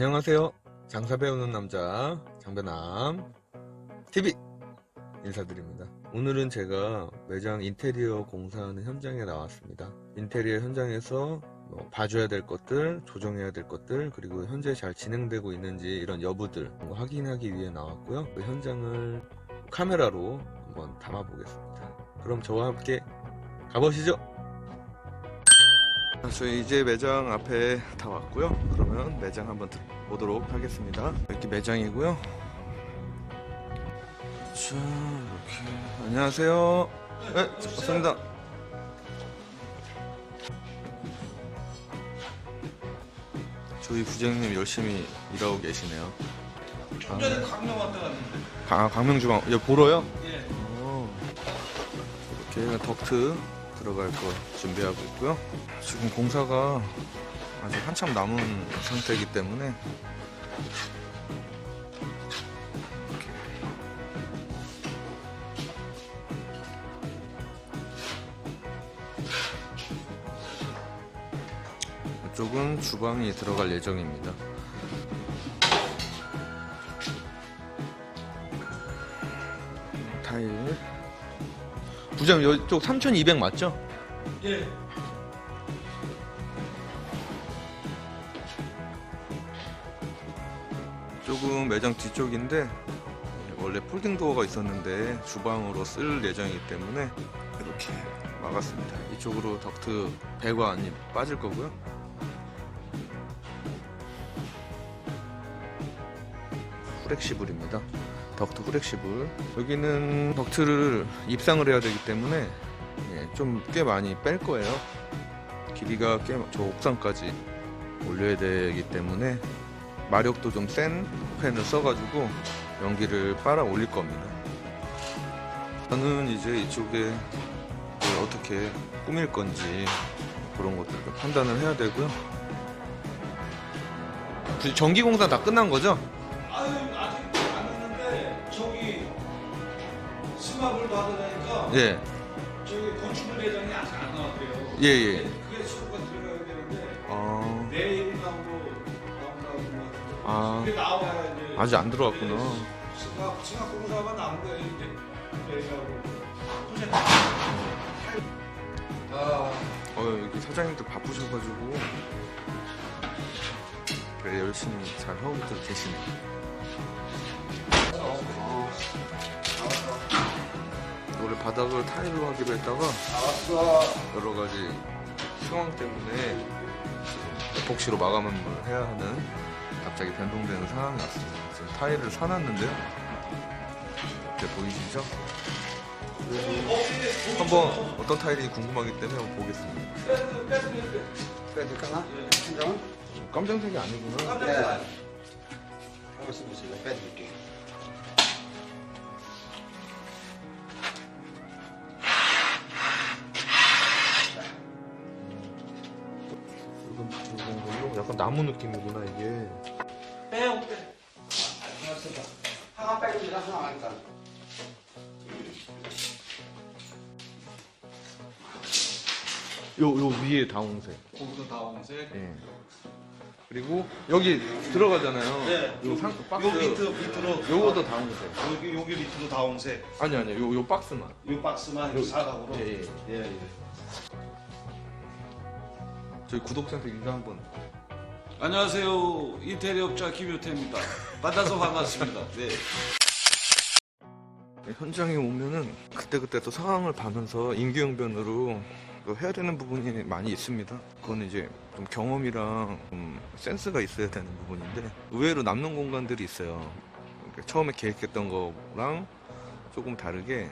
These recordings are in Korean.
안녕하세요. 장사 배우는 남자 장배남 TV 인사드립니다. 오늘은 제가 매장 인테리어 공사하는 현장에 나왔습니다. 인테리어 현장에서 뭐 봐줘야 될 것들, 조정해야 될 것들, 그리고 현재 잘 진행되고 있는지 이런 여부들 확인하기 위해 나왔고요. 그 현장을 카메라로 한번 담아보겠습니다. 그럼 저와 함께 가보시죠. 저희 이제 매장 앞에 다 왔고요. 그러면 매장 한번 보도록 하겠습니다. 이렇게 매장이고요. 자, 이렇게 안녕하세요. 네, 반갑습니다. 저희 부장님 열심히 일하고 계시네요. 좀 전에 강명 왔다 갔는데. 아, 강명 주방 여기 보러요? 예. 어, 이렇게 덕트 들어갈 거 준비하고 있고요. 지금 공사가 아직 한참 남은 상태이기 때문에 이쪽은 주방이 들어갈 예정입니다. 타일. 부장 이쪽 3200 맞죠? 예. 조금 매장 뒤쪽인데 원래 폴딩 도어가 있었는데 주방으로 쓸 예정이기 때문에 이렇게 막았습니다. 이쪽으로 덕트 배관이 빠질 거고요. 후렉시블입니다. 덕트 후렉시블. 여기는 덕트를 입상을 해야 되기 때문에 좀꽤 많이 뺄 거예요. 길이가 꽤 저 옥상까지 올려야 되기 때문에 마력도 좀센 팬을 써가지고 연기를 빨아 올릴 겁니다. 저는 이제 이쪽에 뭘 어떻게 꾸밀 건지 그런 것들을 판단을 해야 되고요. 그 전기 공사 다 끝난 거죠? 예, 저기 건축물 예정이 아직 안 나왔대요. 예, 예. 그게 수고가 들어가야 되는데 어, 내일 나오고 나온다고 아, 그게 나와야 이제 아직 안 들어왔구나. 승합 승합 공사가 나온 거예요 이제 내일하고. 아 어, 여기 사장님들 바쁘셔가지고 그래 열심히 잘 하고 계시네. 바닥을 타일로 하기로 했다가. 여러 가지 상황 때문에 에폭시로 마감을 해야 하는 갑자기 변동되는 상황이 왔습니다. 지금 타일을 사놨는데요. 이렇게 보이시죠? 한번 어떤 타일인지 궁금하기 때문에 한번 보겠습니다. 팀장은? 깜장색이 아니구나. 네. 알겠습니다. 제가 빼드릴게요. 약간 나무 느낌이구나 이게. 빼요 빼. 하나 빼고 제가 하나 하니까. 요요 위에 다홍색. 거기서 다홍색. 예. 그리고 여기 들어가잖아요. 네. 요 상, 박스. 요 밑으로 밑으로 요것도 다홍색. 여기 여기 밑으로 다홍색. 아니 아니 요 요 박스만. 요 박스만 요- 사각으로. 예, 예. 예, 예. 저희 구독자한테 인사 한번. 안녕하세요. 인테리어업자 김효태입니다. 만나서 반갑습니다. 네. 네, 현장에 오면은 그때그때 또 상황을 봐면서 임기응변으로 또 해야 되는 부분이 많이 있습니다. 그건 이제 좀 경험이랑 좀 센스가 있어야 되는 부분인데 의외로 남는 공간들이 있어요. 처음에 계획했던 거랑 조금 다르게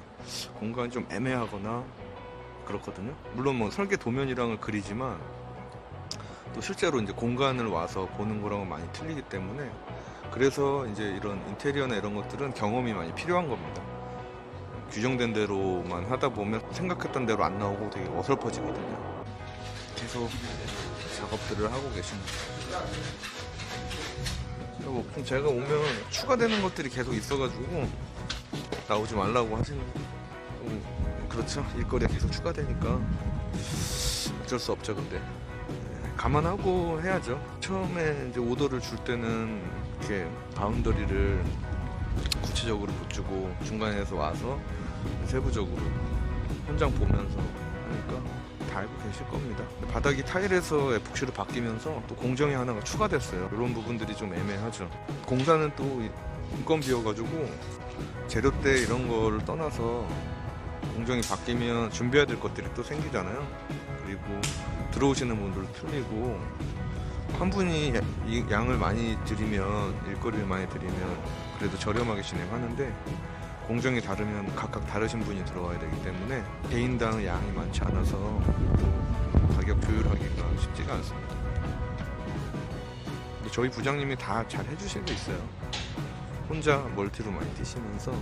공간이 좀 애매하거나 그렇거든요. 물론 뭐 설계 도면이랑을 그리지만 또 실제로 이제 공간을 와서 보는 거랑은 많이 틀리기 때문에 그래서 이제 이런 인테리어나 이런 것들은 경험이 많이 필요한 겁니다. 규정된 대로만 하다 보면 생각했던 대로 안 나오고 되게 어설퍼지거든요. 계속 작업들을 하고 계십니다. 뭐좀 제가 오면 추가되는 것들이 계속 있어가지고 나오지 말라고 하시는 음, 그렇죠 일거리가 계속 추가되니까 어쩔 수 없죠 근데 네. 감안하고 해야죠. 처음에 이제 오더를 줄 때는 이렇게 바운더리를 구체적으로 못 주고 중간에서 와서 세부적으로 현장 보면서 하니까 다 알고 계실 겁니다. 바닥이 타일에서 에폭시로 바뀌면서 또 공정이 하나가 추가됐어요. 이런 부분들이 좀 애매하죠. 공사는 또 인건비여가지고 재료때 이런 거를 떠나서 공정이 바뀌면 준비해야 될 것들이 또 생기잖아요. 그리고 들어오시는 분들도 틀리고 한 분이 이 양을 많이 드리면 일거리를 많이 드리면 그래도 저렴하게 진행하는데 공정이 다르면 각각 다르신 분이 들어와야 되기 때문에 개인당 양이 많지 않아서 가격 조율하기가 쉽지가 않습니다. 근데 저희 부장님이 다 잘 해주시고 있어요. 혼자 멀티로 많이 뛰시면서